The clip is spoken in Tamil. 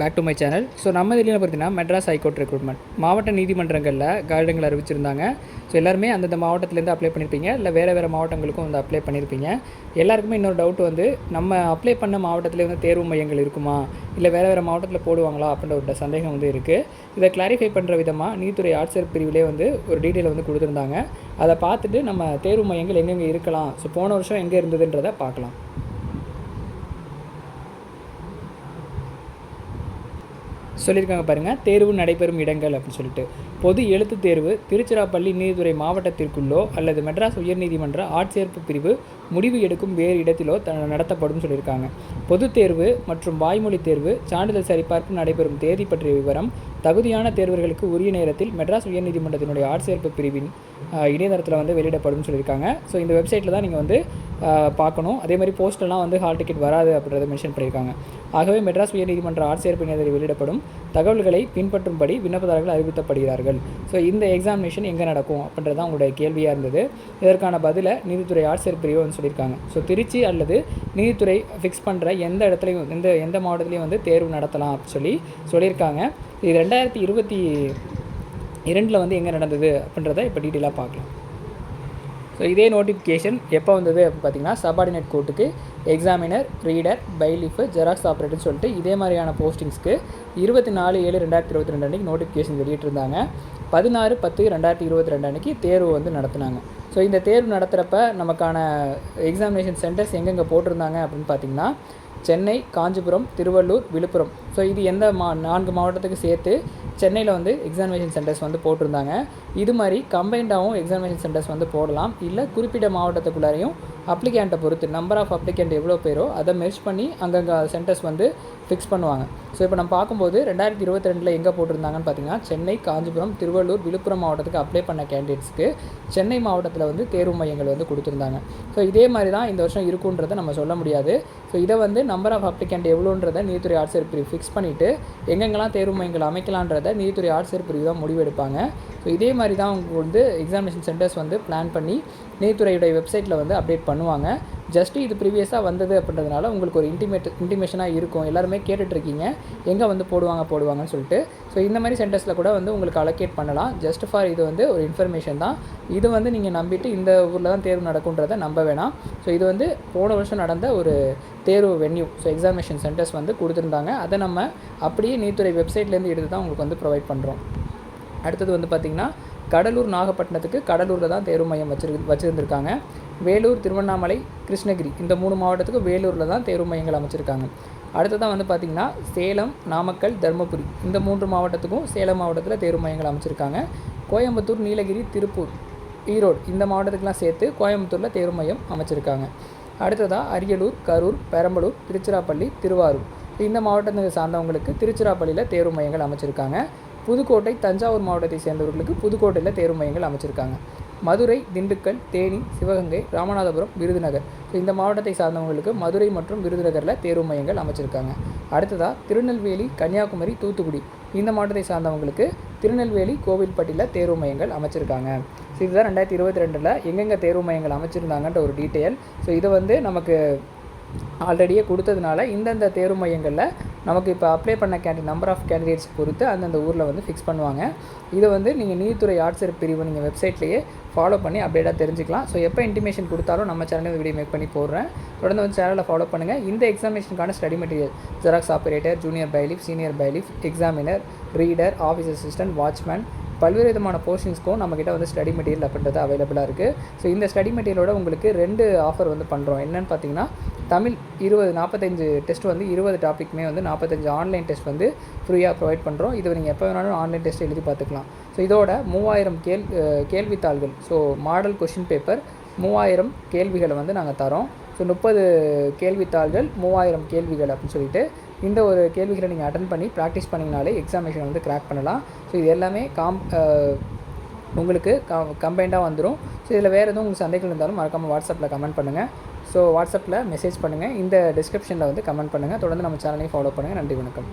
Back to my channel so நம்ம இதில் பார்த்தீங்கன்னா மெட்ராஸ் ஹைகோர்ட் ரெக்ரூட்மெண்ட் மாவட்ட நீதிமன்றங்களில் கார்டுங்கள் அறிவிச்சிருந்தாங்க. ஸோ எல்லாருமே அந்தந்த மாவட்டத்துலேருந்து அப்ளை பண்ணியிருப்பீங்க இல்லை வேறு வேறு மாவட்டங்களுக்கும் வந்து அப்ளை பண்ணியிருப்பீங்க எல்லாருக்குமே இன்னொரு டவுட் வந்து நம்ம அப்ளை பண்ண மாவட்டத்திலே வந்து தேர்வு மையங்கள் இருக்குமா? இல்லை வேறு வேறு மாவட்டத்தில் போடுவாங்களா? அப்படின்ற ஒரு சந்தேகம் வந்து இருக்குது இதை கிளாரிஃபை பண்ணுற விதமாக நீதித்துறை ஆட்சியர் பிரிவிலே வந்து ஒரு டீட்டெயில் வந்து கொடுத்துருந்தாங்க. அதை பார்த்துட்டு நம்ம தேர்வு மையங்கள் எங்கெங்கே இருக்கலாம்? ஸோ போன வருஷம் எங்கே இருந்ததுன்றதை பார்க்கலாம். சொல்லியிருக்காங்க பாருங்கள் தேர்வு நடைபெறும் இடங்கள் அப்படின்னு சொல்லிட்டு. பொது எழுத்துத் தேர்வு திருச்சிராப்பள்ளி நீதித்துறை மாவட்டத்திற்குள்ளோ அல்லது மெட்ராஸ் உயர்நீதிமன்ற ஆட்சேர்ப்பு பிரிவு முடிவு எடுக்கும் வேறு இடத்திலோ த நடத்தப்படும் சொல்லியிருக்காங்க. பொதுத் தேர்வு மற்றும் வாய்மொழி தேர்வு சான்றிதழ் சரிபார்ப்பு நடைபெறும் தேதி பற்றிய விவரம் தகுதியான தேர்வர்களுக்கு உரிய நேரத்தில் மெட்ராஸ் உயர்நீதிமன்றத்தினுடைய ஆட்சேர்ப்பு பிரிவின் இணையதளத்தில் வந்து வெளியிடப்படும் சொல்லியிருக்காங்க. ஸோ இந்த வெப்சைட்டில் தான் நீங்கள் வந்து பார்க்கணும். அதே மாதிரி போஸ்டெல்லாம் வந்து ஹால் டிக்கெட் வராது அப்படின்றத மென்ஷன் பண்ணியிருக்காங்க. ஆகவே மெட்ராஸ் உயர்நீதிமன்ற ஆட்சேர்ப்பு இணையதளத்தில் வெளியிடப்படும். தகவல்களை பின்பற்றும்படி விண்ணப்பதாரர்கள் அறிவிக்கப்படுகிறார்கள் ஸோ இந்த எக்ஸாமினேஷன் எங்கே நடக்கும் அப்படின்றது தான் உங்களுடைய கேள்வியாக இருந்தது. இதற்கான பதிலை நீதித்துறை ஆட்சியர் பிரிவு வந்து சொல்லியிருக்காங்க. ஸோ திருச்சி அல்லது நீதித்துறை ஃபிக்ஸ் பண்ணுற எந்த இடத்துலையும் எந்த எந்த மாவட்டத்துலையும் வந்து தேர்வு நடத்தலாம் அப்படின்னு சொல்லி சொல்லியிருக்காங்க. இது ரெண்டாயிரத்தி இருபத்தி இரண்டில் வந்து எங்கே நடந்தது அப்படின்றத இப்போ டீட்டெயிலாக பார்க்கலாம். ஸோ இதே நோட்டிஃபிகேஷன் எப்போ வந்தது அப்படின்னு பார்த்தீங்கன்னா சபார்டினேட் கோர்ட்டுக்கு எக்ஸாமினர் ரீடர் பைலிஃபு ஜெராக்ஸ் ஆப்ரேட்டர்னு சொல்லிட்டு இதே மாதிரியான போஸ்டிங்ஸ்க்கு இருபத்தி நாலு ஏழு ரெண்டாயிரத்தி இருபத்தி ரெண்டு அன்றைக்கி நோட்டிஃபிகேஷன் வெளியிட்டிருந்தாங்க. பதினாறு பத்து ரெண்டாயிரத்தி இருபத்தி ரெண்டு அன்றைக்கி தேர்வு வந்து நடத்தினாங்க. ஸோ இந்த தேர்வு நடத்துகிறப்ப நமக்கான எக்ஸாமினேஷன் சென்டர்ஸ் எங்கெங்கே போட்டிருந்தாங்க அப்படின்னு பார்த்தீங்கன்னா சென்னை காஞ்சிபுரம் திருவள்ளூர் விழுப்புரம். ஸோ இது எந்த மா நான்கு மாவட்டத்துக்கு சேர்த்து சென்னையில் வந்து எக்ஸாமினேஷன் சென்டர்ஸ் வந்து போட்டிருந்தாங்க. இது மாதிரி கம்பைண்டாகவும் எக்ஸாமினேஷன் சென்டர்ஸ் வந்து போடலாம். இல்லை குறிப்பிட்ட மாவட்டத்துக்குள்ளாரையும் அப்ளிகேண்ட்டை பொறுத்து நம்பர் ஆஃப் அப்ளிகேண்ட் எவ்வளோ பேரோ அதை மெர்ஜ் பண்ணி அங்கங்கே சென்டர்ஸ் வந்து ஃபிக்ஸ் பண்ணுவாங்க. ஸோ இப்போ நம்ம பார்க்கும்போது ரெண்டாயிரத்தி இருபத்தி ரெண்டில் எங்கே போட்டிருந்தாங்கன்னு பார்த்தீங்கன்னா சென்னை காஞ்சிபுரம் திருவள்ளூர் விழுப்புரம் மாவட்டத்துக்கு அப்ளை பண்ண கேண்டிடேட்ஸ்க்கு சென்னை மாவட்டத்தில் வந்து தேர்வு மையங்கள் வந்து கொடுத்துருந்தாங்க. ஸோ இதே மாதிரி தான் இந்த வருஷம் இருக்குன்றதை நம்ம சொல்ல முடியாது. ஸோ இதை வந்து நம்பர் ஆஃப் அப்ளிகேண்ட் எவ்வளோன்றதை நீதித்துறை ஆட்சியர் பிரிவு ஃபிக்ஸ் பண்ணிவிட்டு எங்கெங்கெல்லாம் தேர்வு மையங்கள் அமைக்கலான்றதை நீதித்துறை ஆட்சியர் பிரிவு தான் முடிவெடுப்பாங்க. ஸோ இதே மாதிரி தான் அவங்க வந்து எக்ஸாமினேஷன் சென்டர்ஸ் வந்து பிளான் பண்ணி நீதித்துறையுடைய வெப்சைட்டில் வந்து அப்டேட் பண்ணுவாங்க. ஜஸ்ட்டு இது ப்ரீவியஸாக வந்தது அப்படின்றதுனால உங்களுக்கு ஒரு இன்டிமேட் இன்டிமேஷனாக இருக்கும். எல்லாருமே கேட்டுட்ருக்கீங்க எங்கே வந்து போடுவாங்க போடுவாங்கன்னு சொல்லிட்டு. ஸோ இந்த மாதிரி சென்டர்ஸில் கூட வந்து உங்களுக்கு அலோகேட் பண்ணலாம். ஜஸ்ட் ஃபார் இது வந்து ஒரு இன்ஃபர்மேஷன் தான். இது வந்து நீங்கள் நம்பிட்டு இந்த ஊரில் தான் தேர்வு நடக்குன்றதை நம்ப வேணாம். ஸோ இது வந்து போன வருஷம் நடந்த ஒரு தேர்வு வென்யூ ஸோ எக்ஸாமினேஷன் சென்டர்ஸ் வந்து கொடுத்துருந்தாங்க. அதை நம்ம அப்படியே நீதித்துறை வெப்சைட்லேருந்து எடுத்து தான் உங்களுக்கு வந்து ப்ரொவைட் பண்ணுறோம் அடுத்தது வந்து பார்த்திங்கன்னா கடலூர் நாகப்பட்டினத்துக்கு கடலூரில் தான் தேர்வு மையம் வச்சிரு வச்சுருந்துருக்காங்க. வேலூர் திருவண்ணாமலை கிருஷ்ணகிரி இந்த மூணு மாவட்டத்துக்கு வேலூரில் தான் தேர்வு மையங்கள் அமைச்சிருக்காங்க. அடுத்ததான் வந்து பார்த்திங்கன்னா சேலம் நாமக்கல் தருமபுரி இந்த மூன்று மாவட்டத்துக்கும் சேலம் மாவட்டத்தில் தேர்வு மையங்கள் அமைச்சிருக்காங்க. கோயம்புத்தூர் நீலகிரி திருப்பூர் ஈரோடு இந்த மாவட்டத்துக்கெலாம் சேர்த்து கோயம்புத்தூரில் தேர்வு மையம் அமைச்சிருக்காங்க. அடுத்ததாக அரியலூர் கரூர் பெரம்பலூர் திருச்சிராப்பள்ளி திருவாரூர். இந்த மாவட்டத்தை சார்ந்தவங்களுக்கு திருச்சிராப்பள்ளியில் தேர்வு மையங்கள் அமைச்சிருக்காங்க. புதுக்கோட்டை தஞ்சாவூர் மாவட்டத்தை சேர்ந்தவர்களுக்கு புதுக்கோட்டையில் தேர்வு மையங்கள் அமைச்சிருக்காங்க. மதுரை திண்டுக்கல் தேனி சிவகங்கை ராமநாதபுரம் விருதுநகர். ஸோ இந்த மாவட்டத்தை சார்ந்தவங்களுக்கு மதுரை மற்றும் விருதுநகரில் தேர்வு மையங்கள் அமைச்சிருக்காங்க. அடுத்ததாக திருநெல்வேலி கன்னியாகுமரி தூத்துக்குடி. இந்த மாவட்டத்தை சார்ந்தவங்களுக்கு திருநெல்வேலி கோவில்பட்டியில் தேர்வு மையங்கள் அமைச்சிருக்காங்க. ஸோ இதுதான் ரெண்டாயிரத்தி இருபத்தி ரெண்டில் எங்கெங்கே தேர்வு மையங்கள் அமைச்சிருந்தாங்கன்ற ஒரு டீட்டெயில். ஸோ இதை வந்து நமக்கு ஆல்ரெடியே கொடுத்ததுனால இந்தந்த தேர்வு மையங்களில் நமக்கு இப்போ அப்ளை பண்ண கேண்டி நம்பர் ஆஃப் கேண்டிடேட்ஸ் பொறுத்து அந்தந்த ஊரில் வந்து ஃபிக்ஸ் பண்ணுவாங்க. இதை வந்து நீங்கள் நீதித்துறை ஆட்சியர் பிரிவு நீங்கள் வெப்சைட்லேயே ஃபாலோ பண்ணி அப்டேட்டாக தெரிஞ்சுக்கலாம். ஸோ எப்போ இன்டிமேஷன் கொடுத்தாலும் நம்ம சேனலில் வீடியோ மேக் பண்ணி போடுறேன். தொடர்ந்து வந்து சேனலில் ஃபாலோ பண்ணுங்கள் இந்த எக்ஸாமினேஷனுக்கான study material Xerox operator junior bailiff senior bailiff examiner reader office assistant watchman பல்வேறு விதமான போர்ஷன்ஸ்க்கும் நம்மக்கிட்ட வந்து ஸ்டடி மெட்டீரியல் அப்படின்றது அவைலபிளாக இருக்குது ஸோ இந்த ஸ்டடி மெட்டீரியலோட உங்களுக்கு ரெண்டு ஆஃபர் வந்து பண்ணுறோம் என்னென்னு பார்த்தீங்கன்னா தமிழ் இருபது நாற்பத்தஞ்சு டெஸ்ட் வந்து இருபது டாப்பிக்குமே வந்து நாற்பத்தஞ்சு ஆன்லைன் டெஸ்ட் வந்து ஃப்ரீயாக ப்ரொவைட் பண்ணுறோம் இது நீங்கள் எப்போ வேணாலும் ஆன்லைன் டெஸ்ட் எழுதி பார்த்துக்கலாம். ஸோ இதோட மூவாயிரம் கேள் கேள்வித்தாள்கள். ஸோ மாடல் கொஷின் பேப்பர் மூவாயிரம் கேள்விகளை வந்து நாங்கள் தரோம். ஸோ முப்பது கேள்வித்தாள்கள் மூவாயிரம் கேள்விகள் அப்படின்னு சொல்லிட்டு இந்த ஒரு கேள்விகளை நீங்கள் அட்டன் பண்ணி ப்ராக்டிஸ் பண்ணிங்கனாலே எக்ஸாமினேஷன் வந்து கிராக் பண்ணலாம். ஸோ இது எல்லாமே காம் உங்களுக்கு க கம்பைண்டாக வந்துடும் ஸோ இதில் வேறு எதுவும் உங்களுக்கு சந்தேகங்கள் இருந்தாலும் மறக்காமல் வாட்ஸ்அப்பில் கமெண்ட் பண்ணுங்கள் ஸோ வாட்ஸ்அப்பில் மெசேஜ் பண்ணுங்கள் இந்த டிஸ்கிரிப்ஷனில் வந்து கமெண்ட் பண்ணுங்கள் தொடர்ந்து நம்ம சேனலையும் ஃபாலோ பண்ணுங்கள் நன்றி வணக்கம்.